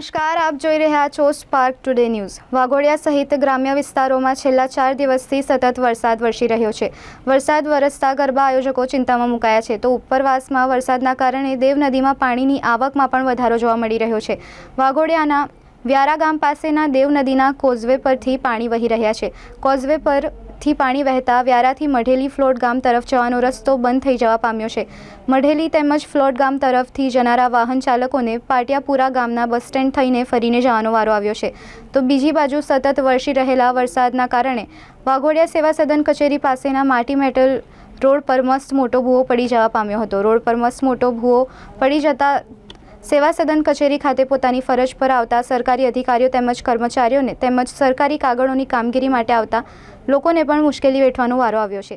નમસ્કાર, આપ જોઈ રહ્યા છો સ્પાર્ક ટુડે ન્યૂઝ વાઘોડિયા સહિત ગ્રામ્ય વિસ્તારોમાં છેલ્લા ચાર દિવસથી સતત વરસાદ વરસી રહ્યો છે. વરસાદ વરસતા ગરબા આયોજકો ચિંતામાં મુકાયા છે. તો ઉપરવાસમાં વરસાદના કારણે દેવ નદીમાં પાણીની આવકમાં પણ વધારો જોવા મળી રહ્યો છે. વાઘોડિયાના વ્યારા ગામ પાસેના દેવ નદીના કોઝવે પરથી પાણી વહી રહ્યા છે. કોઝવે પરથી પાણી વહેતા વ્યારાથી મઢેલી ફ્લોટ ગામ તરફ જવાનો રસ્તો બંધ થઈ જવા પામ્યો છે. મઢેલી તેમજ ફ્લોટ ગામ તરફથી જનારા વાહન ચાલકોને પાટિયાપુરા ગામના બસ સ્ટેન્ડ થઈને ફરીને જવાનો વારો આવ્યો છે. તો બીજી બાજુ સતત વરસી રહેલા વરસાદના કારણે વાઘોડિયા સેવા સદન કચેરી પાસેના માટી મેટલ રોડ પર મસ્ત મોટો ભૂવો પડી જવા પામ્યો હતો. રોડ પર મસ્ત મોટો ભૂવો પડી જતા સેવા સદન કચેરી ખાતે પોતાની ફરજ પર આવતા સરકારી અધિકારીઓ તેમજ કર્મચારીઓને તેમજ સરકારી કાગળોની કામગીરી માટે આવતા લોકોને પણ મુશ્કેલી વેઠવાનો વારો આવ્યો છે.